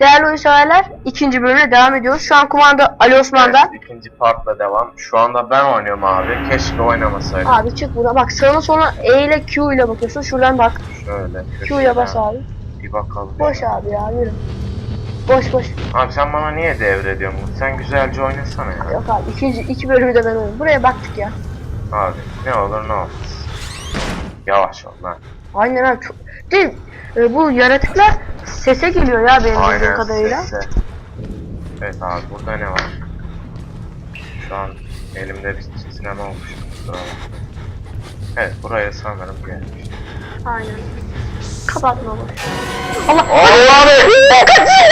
değerli oyunseverler ikinci bölümle devam ediyoruz. Şu an kumanda Ali Osman'da. Evet, ikinci partla devam. Şu anda ben oynuyorum abi. Keşke oynamasaydım. Abi çık buradan. Bak sağına sola E ile Q ile bakıyorsun. Şuradan bak. Şöyle. Q'ya bas abi. Bir bakalım. Boş abi ya yürü. Boş boş. Abi sen bana niye devrediyorsun? Sen güzelce oynasana ya. Yok abi ikinci iki bölümü de ben oynadım. Buraya baktık ya. Abi ne olur ne olmaz. Yavaş ol lan. Aynen abi. Çok... Değil. E, bu yaratıklar sese geliyor ya benim bildiğim kadarıyla. sesle. Evet abi burada ne var? Şu an elimde bir sinema olmuş. Evet buraya sanırım gelmiş. Aynen. Kapatma boş. Allah. Allah abi!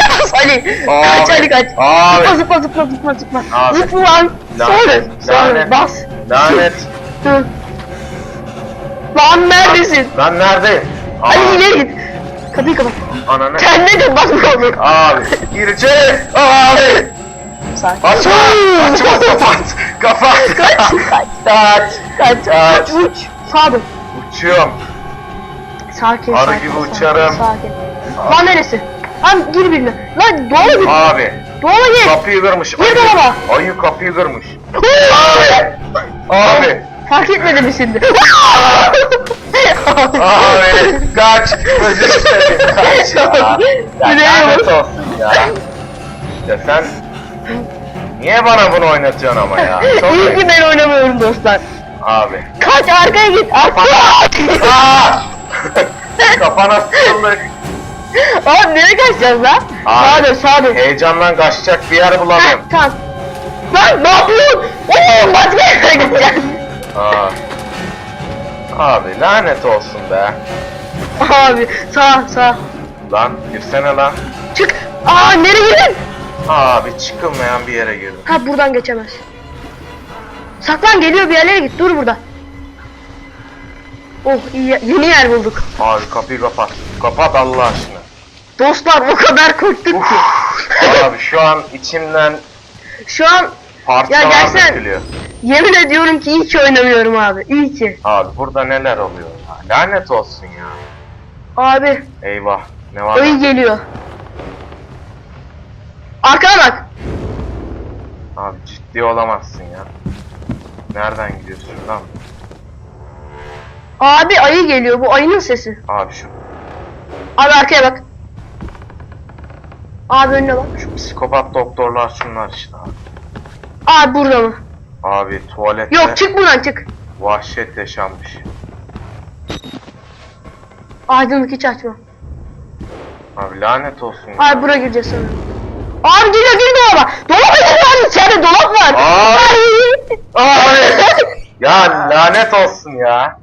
Kaç Ali. Kaç Ali kaç. Abi! Zıpla zıpla zıpla zıpla zıpla. Zıpla lan. Sonra. Lanet, Sonra. Bas. Lanet! Dur. Lan neredesin? Ben neredeyim? Ali Aa, ileri git. Kapıyı kapat. Ananı. Kendine de basma olur. Abi gir içeri. Abi. Sakin. Açma. Açma kapat. Kapat. Kaç. Kaç. Kaç. Kaç. Kaç. Uç. Sağa dön. Uçuyorum. Sakin. Arı sakin, gibi sakin, uçarım. Sakin. Lan neresi? Lan gir birine. Lan doğru git. Abi. Doğru git. Kapıyı kırmış. Gir dolaba. Ayı kapıyı kırmış. Abi. Fark etmedi mi şimdi? Abi. Kaç. Özür dilerim. Kaç ya. Ya Yüreğim. lanet olsun ya. Ya sen Niye bana bunu oynatıyorsun ama ya? Çok İyi ki ben oynamıyorum dostlar. Abi. Kaç arkaya git. Arkaya. Kafana sıkıldık. Abi nereye kaçacağız lan? Sağa dön sağa dön. Heyecandan kaçacak bir yer bulamıyorum. tamam. Lan ne yapıyorsun? Oo başka yere gideceğim. Aa. Abi lanet olsun be. Abi sağ sağ. Lan girsene lan. Çık. Aa nereye girdin? Abi çıkılmayan bir yere girdim. Ha buradan geçemez. Saklan geliyor bir yerlere git. Dur burada. Oh iyi ye- yeni yer bulduk. Abi kapıyı kapat. Kapat Allah aşkına. Dostlar o kadar korktuk ki. Abi şu an içimden Şu an parçalar Ya gerçekten- dökülüyor. Yemin ediyorum ki iyi ki oynamıyorum abi. İyi ki. Abi burada neler oluyor ya? Lanet olsun ya. Abi Eyvah. Ne var? ayı geliyor. Arkana bak. Abi ciddi olamazsın ya. Nereden gidiyorsun lan? Abi ayı geliyor. Bu ayının sesi. Abi şu, Abi arkaya bak. Abi önüne bak. şu psikopat doktorlar şunlar işte abi. Abi burada mı? Abi tuvalette Yok çık buradan çık. vahşet yaşanmış. Aydınlık hiç açma. Abi lanet olsun ya. Abi buraya gireceğiz sanırım. Abi giriyor gir dolaba. Dolaba gir abi içeride dolap var. Abi. Ay. Ya lanet olsun ya.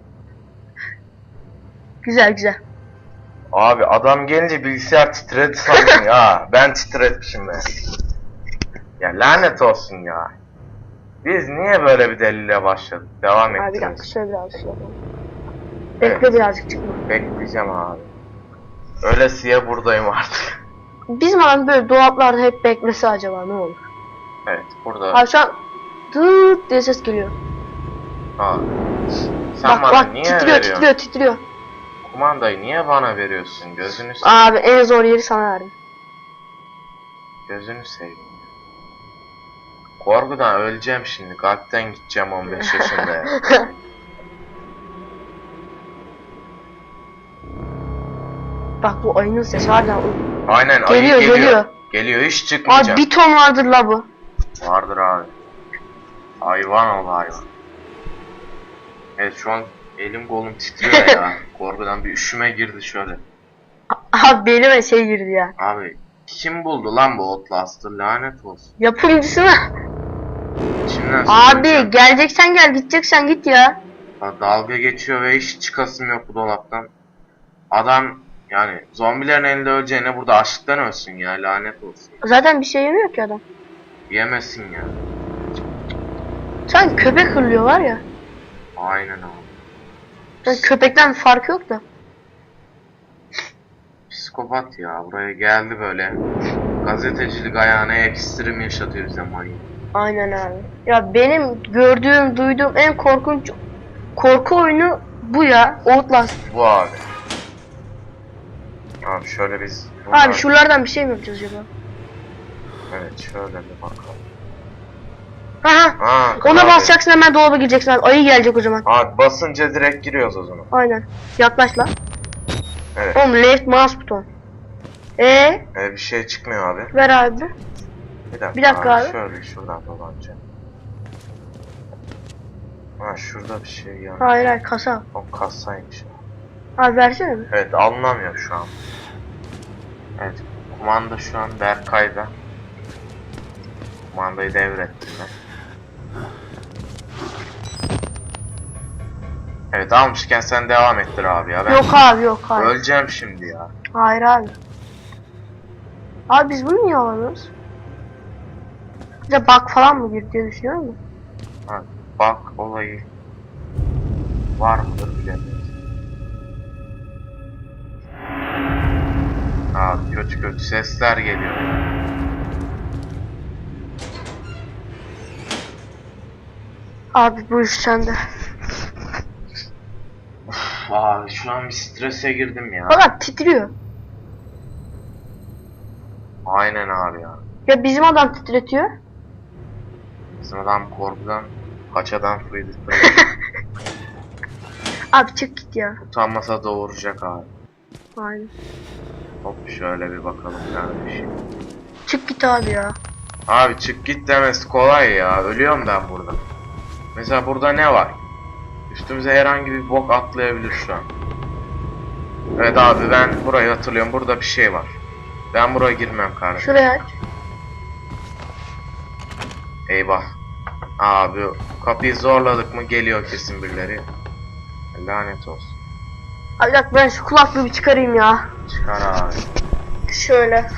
güzel güzel. Abi adam gelince bilgisayar titredi sandım ya. Ben titretmişim ben. Ya lanet olsun ya. Biz niye böyle bir delile başladık? Devam Abi bir dakika şöyle birazcık şey yapalım. Bekle birazcık çıkma. Bekleyeceğim abi. Ölesiye buradayım artık. Bizim adam böyle dolaplarda hep beklese acaba ne olur? Evet burada. Abi şu an dıt diye ses geliyor. Abi. Sen bak bana bak niye titriyor veriyorsun? titriyor titriyor. Kumandayı niye bana veriyorsun? Gözünü seveyim. Abi en zor yeri sana verdim. Gözünü seveyim. Korkudan öleceğim şimdi. Kalpten gideceğim 15 yaşında ya. Bak bu ayının sesi harbiden. Aynen ayı Geliyor, geliyor. geliyor. Geliyor hiç Abi çıkmayacak. bir ton vardır la bu. Vardır abi. Hayvan ol hayvan. Evet şu an elim kolum titriyor ya. Korkudan bir üşüme girdi şöyle. Abi belime şey girdi ya. Abi kim buldu lan bu Outlast'ı lanet olsun. Yapımcısına. İçimden Abi geleceksen gel gideceksen git ya. Ha, Dalga geçiyor ve hiç çıkasım yok bu dolaptan. Adam yani zombilerin elinde öleceğine burada açlıktan ölsün ya lanet olsun. Zaten bir şey yemiyor ki adam. Yemesin ya. Sen köpek hırlıyor var ya. Aynen abi. Sen köpekten farkı yok da. Psikopat ya buraya geldi böyle. Gazetecilik ayağına ekstrem yaşatıyor bize manyak. Aynen abi. Ya benim gördüğüm, duyduğum en korkunç korku oyunu bu ya. Outlast. Bu abi. Abi şöyle biz Bunlar- Abi şuralardan bir şey mi yapacağız acaba? Evet şöyle bir bakalım. Aha. Aa, Ona abi. basacaksın hemen dolaba gireceksin abi. Ayı gelecek o zaman. Abi basınca direkt giriyoruz o zaman. Aynen. Yaklaş lan. Evet. Oğlum left mouse buton. E Ee, bir şey çıkmıyor abi. ver abi. Bir dakika, Bir dakika abi. Şöyle şuradan dolanacağım. Ha şurada bir şey ya. Hayır hayır kasa. O kasaymış. Abi versene bir. Evet alınamıyor şu an. Evet kumanda şu an Berkay'da. Kumandayı devrettim ben. Evet almışken sen devam ettir abi ya. Ben Yok abi yok hayır. öleceğim şimdi ya. Hayır abi. Abi biz bunu niye alamıyoruz? Bize bug falan mı girdi diye düşünüyorum da. Ha, bak olayı var mıdır bilemiyorum. Abi kötü kötü sesler geliyor. Abi bu iş sende. Abi şu an bir strese girdim ya. Fakat titriyor. Aynen abi ya. Ya bizim adam titretiyor. Bizim adam korkudan paçadan fıydı. Abi çık git ya. Utanmasa doğuracak abi. Aynen. Hop şöyle bir bakalım kardeşim. Çık git abi ya. Abi çık git demesi kolay ya. Ölüyorum ben burada. Mesela burada ne var? Üstümüze herhangi bir bok atlayabilir şu an. Evet abi ben burayı hatırlıyorum. Burada bir şey var. Ben buraya girmem kardeşim. Şuraya aç. Eyvah. Abi kapıyı zorladık mı geliyor kesin birileri. Lanet olsun. Abi dakika ben şu kulaklığı bir çıkarayım ya. Çıkar abi. Şöyle.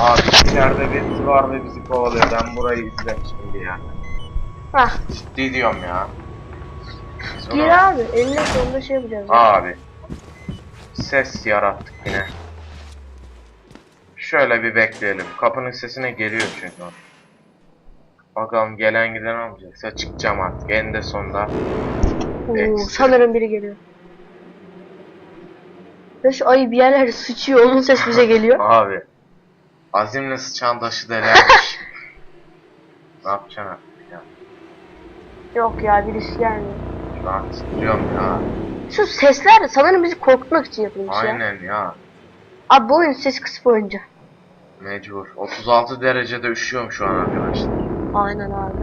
Abi içeride birisi var ve bizi kovalıyor. Ben burayı izlemiştim bir yerde. Hah. Ciddi diyorum ya. Sonra- Gir abi. Eline sonunda şey yapacağız. ya. Abi. Ses yarattık yine. Şöyle bir bekleyelim. Kapının sesine geliyor çünkü. Bakalım gelen giden olmayacaksa çıkacağım artık. Eninde sonunda. Oo, ekstra. sanırım biri geliyor. Ve şu ayı bir yerlere sıçıyor. Onun ses bize geliyor. Abi. Azimle sıçan taşı delermiş. ne yapacaksın artık ya? Yok ya birisi gelmiyor. Şu an titriyorum ya. Şu sesler de sanırım bizi korkutmak için yapılmış ya. Aynen ya. Abi bu oyun ses kısıp oyuncu. Mecbur. 36 derecede üşüyorum şu an arkadaşlar. Aynen abi.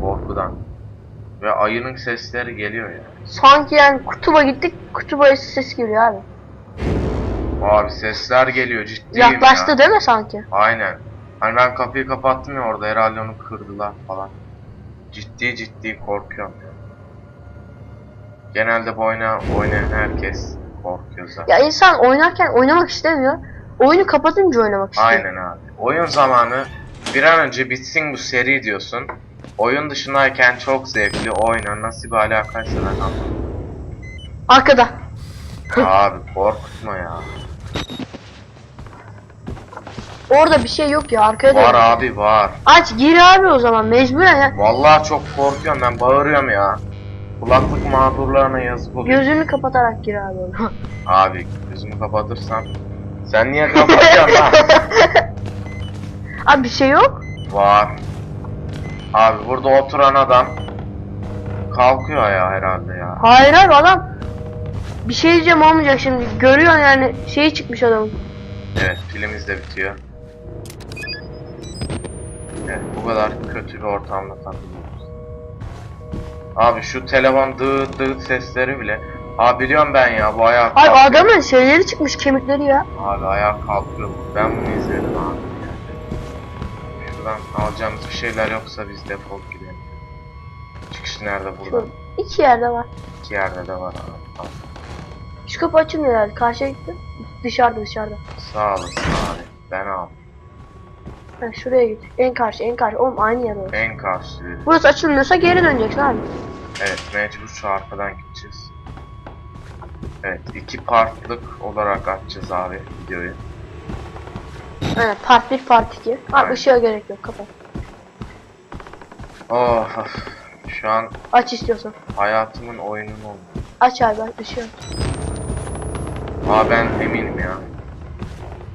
Korkudan. Ve ayının sesleri geliyor ya. Sanki yani kutuba gittik. Kutuba'ya ses geliyor abi. Abi sesler geliyor ciddiyim Yaklaştı ya. değil mi sanki? Aynen. Hani ben kapıyı kapattım ya orada herhalde onu kırdılar falan. Ciddi ciddi korkuyorum ya. Genelde bu oyna, oynayan herkes korkuyor zaten. Ya insan oynarken oynamak istemiyor. Oyunu kapatınca oynamak istiyor. Aynen abi. Oyun zamanı bir an önce bitsin bu seri diyorsun. Oyun dışındayken çok zevkli oyna. Nasıl bir alakaysa ben anlamadım. Arkada. Abi korkutma ya. Orada bir şey yok ya arkaya Var da. abi var. Aç gir abi o zaman mecburen ya. Vallahi çok korkuyorum ben bağırıyorum ya. Kulaklık mağdurlarına yazık oluyor. Gözünü kapatarak gir abi ona. Abi gözümü kapatırsan sen niye kapatıyorsun lan? abi bir şey yok. Var. Abi burada oturan adam kalkıyor ya herhalde ya. Hayır abi adam bir şey diyeceğim olmayacak şimdi. Görüyorsun yani şey çıkmış adamın. Evet pilimiz de bitiyor. Evet bu kadar kötü bir ortamda takılıyoruz. Abi şu telefon dıt dıt sesleri bile. Abi biliyorum ben ya bu ayağa Abi kalkıyor. adamın şeyleri çıkmış kemikleri ya. Abi ayağa kalkıyor. Ben bunu izledim abi. Şuradan alacağımız bir şeyler yoksa biz defol gidelim. Çıkış nerede burada? Şu iki yerde var. İki yerde de var abi. Tamam. Şu kapı açılmıyor herhalde. Karşıya gitti. Dışarıda dışarıda. Sağ olasın abi. Ben al. Ha, şuraya git. En karşı en karşı. Oğlum aynı yer orası. En karşı. Burası açılmıyorsa geri döneceksin abi. Evet mecbur şu arkadan gideceğiz. Evet iki partlık olarak açacağız abi videoyu. Aynen part 1 part 2. Abi ışığa gerek yok kapat. Oh of. Şu an Aç istiyorsan. hayatımın oyunun oldu. Aç abi ışığı aç. Aa ben eminim ya.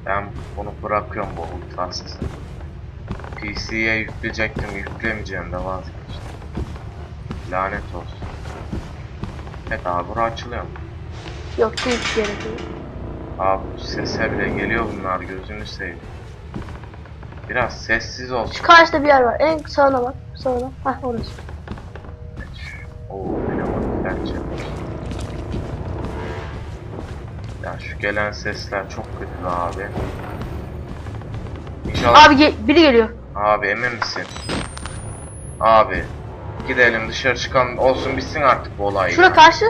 Ben bunu bırakıyorum bu ultrasız. PC'ye yükleyecektim, yüklemeyeceğim de vazgeçtim. Lanet olsun. Evet abi bura açılıyor mu? Yok hiç gerek yok. Abi sese bile geliyor bunlar gözünü seveyim. Biraz sessiz olsun. Şu karşıda bir yer var. En sağına bak. Sağına. Hah orası. Oo benim bak bence. Ya şu gelen sesler çok kötü abi. İnşallah Abi ge- biri geliyor. Abi emin misin? Abi gidelim dışarı çıkalım olsun bitsin artık bu olay. Şura ya. karşı.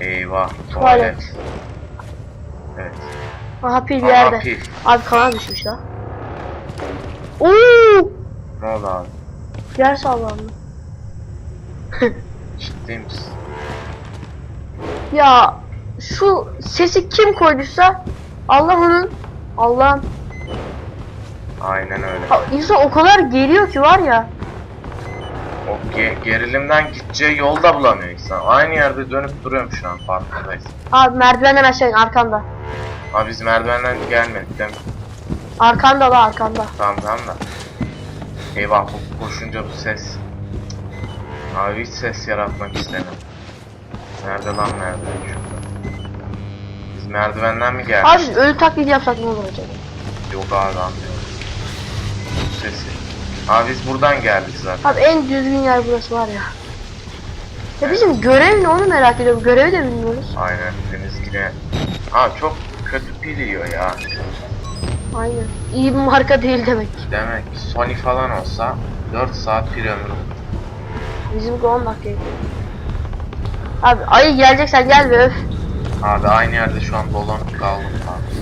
Eyvah Tuvalet. tuvalet. Evet. Aha pil bir Aha, yerde. pil. Abi kana düşmüş la. Oo! Ne oldu abi? Yer sallandı. Ciddi misin? Ya şu sesi kim koyduysa Allah onun Allah'ım Aynen öyle. Ha, insan o kadar geliyor ki var ya. O ge- gerilimden gideceği yolda bulamıyor insan. Aynı yerde dönüp duruyorum şu an farkındayız. Abi merdivenden aşağı in arkanda. Abi biz merdivenden gelmedik değil mi? Arkanda la arkanda. Tamam tamam da. Eyvah bu koşunca bu ses. Abi hiç ses yaratmak istemiyorum. Nerede lan merdiven şurada. Biz merdivenden mi geldik? Abi ölü taklidi yapsak ne olur acaba? Yok abi anlıyorum. Bu sesi. Abi biz buradan geldik zaten. Abi en düzgün yer burası var ya. Ya bizim görev ne onu merak ediyorum. Görevi de bilmiyoruz. Aynen deniz yine. Abi çok kötü pil yiyor ya. Aynen. İyi bir marka değil demek. Demek ki Sony falan olsa 4 saat pil ömrü. Bizimki 10 dakika. Abi ayı geleceksen gel be öf. Abi aynı yerde şu an dolanıp kaldım abi.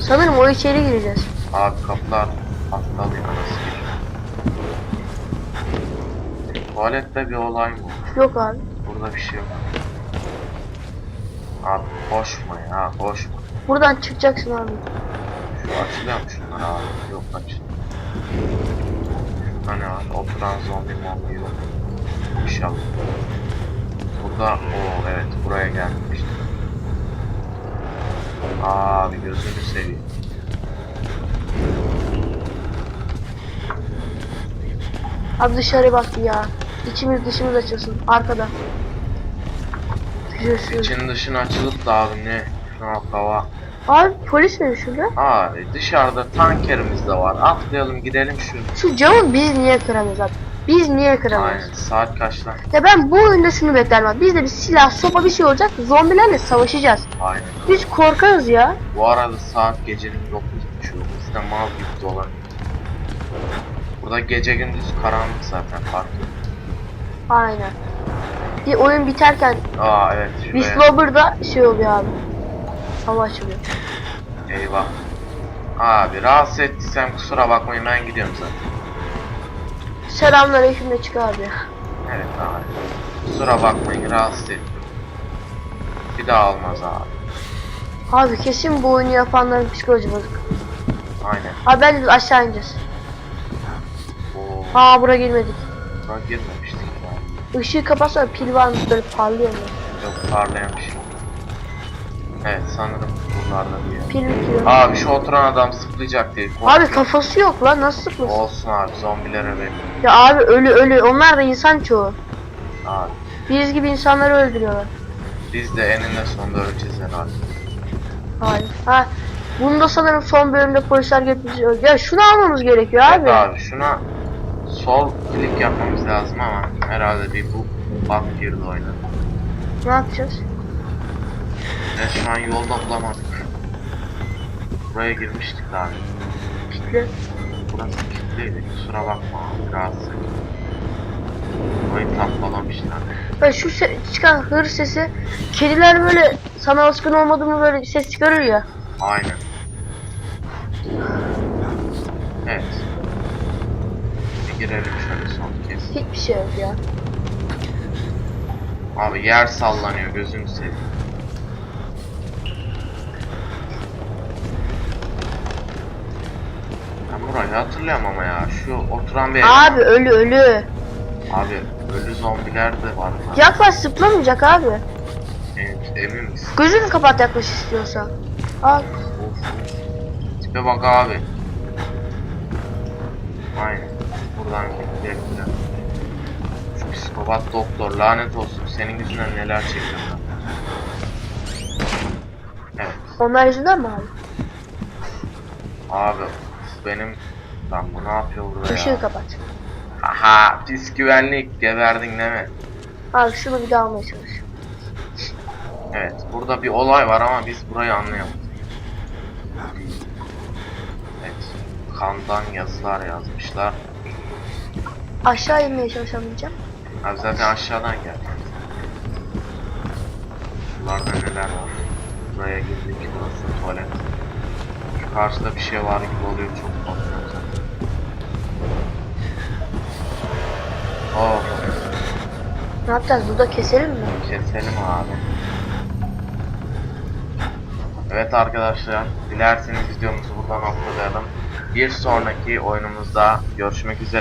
Sanırım o içeri gireceğiz. Abi kapılar aptalıyım nasıl giriyor? Tuvalette bir olay mı? Yok abi. Burada bir şey yok. Abi koşma ya koşma. Buradan çıkacaksın abi. Şu açılıyor mu şunlar abi? Yok. Şurada ne var? Oturan zombi mombi yok. İnşallah. Burada o evet buraya gelmiştim. Abi gözünü seveyim. Abi dışarı bak ya. İçimiz dışımız açılsın. Arkada. İçin dışın açılıp da abi ne? Şuna hava. Abi polis mi şurada? Abi dışarıda tankerimiz de var. Atlayalım gidelim şu. Şu camı biz niye kıramıyoruz abi? Biz niye kıramıyoruz? Aynen saat kaç lan? Ya ben bu oyunda şunu beklerim abi. Bizde bir silah, sopa bir şey olacak. Zombilerle savaşacağız. Aynen. Biz korkarız ya. Bu arada saat gecenin 9.30'u. Biz de mal gibi dolan. Burada gece gündüz karanlık zaten fark yok. Aynen. Bir oyun biterken Aa evet şuraya. Whistleblower'da şey oluyor abi. Hava açılıyor. Eyvah. Abi rahatsız ettiysem kusura bakmayın ben gidiyorum zaten. Selamünaleyküm de çık abi. Evet abi. Kusura bakmayın rahatsız ettim. Bir daha olmaz abi. Abi kesin bu oyunu yapanların psikoloji bozuk. Aynen. Abi bence biz aşağı ineceğiz. Aa bura girmedik. buna girmemiştik ya. Işığı kapatsana pil varmış böyle parlıyor mu? Yok parlayan bir şey. Evet sanırım buralarda bir. Pil bitiyor. Abi şu oturan adam zıplayacak diye Abi korkuyorum. kafası yok lan nasıl sıkmasın? Olsun abi zombilere verin. Ya abi ölü ölü onlar da insan çoğu. Abi Biz gibi insanları öldürüyorlar. biz de eninde sonunda öleceğiz herhalde. Hayır. Ha Bunda sanırım son bölümde polisler getirmiş. Ya şunu almamız gerekiyor Evet abi. abi şuna sol klik yapmamız lazım ama herhalde bir bu bug girdi oyuna. Ne yapacağız? An yolda bulamadık. Buraya girmiştik abi. Kitle. Burası kilitliydi kusura bakma rahatsız. Burayı tampalamışlar. Ve şu çıkan hır sesi kediler böyle sana alışkın olmadığımı böyle ses çıkarır ya. Aynen. Evet. Girelim şöyle son kez. Hiçbir şey yok ya. Abi yer sallanıyor gözünü seveyim. Ben burayı hatırlıyorum ama ya. Şu oturan bir. Abi ölü ölü. Abi ölü zombiler de var. Yaklaş zıplamayacak abi. Emin, emin misin? Gözünü kapat yaklaş istiyorsan. Al. Of. Tipe bak abi. Aynen. Biraz. Şu psikopat doktor lanet olsun. Senin yüzünden neler çektim ben. Evet. Onlar yüzünden mi abi? Abi benim lan bu ne yapıyor burada Işığı ya? kapat. Haha pis güvenlik geberdin değil mi? Abi şunu bir daha almaya çalış. Evet burada bir olay var ama biz burayı anlayamadık. Evet kandan yazılar yazmışlar. Aşağı inmeye çalışamayacağım. Abi zaten aşağıdan geldik. Buralarda neler var? Buraya girdik burası tuvalet. Şu karşıda bir şey var gibi oluyor çok korkuyorum zaten. Oh Ne yapacağız? Burada keselim mi? keselim abi. Evet arkadaşlar, dilerseniz videomuzu buradan noktalayalım. Bir sonraki oyunumuzda görüşmek üzere.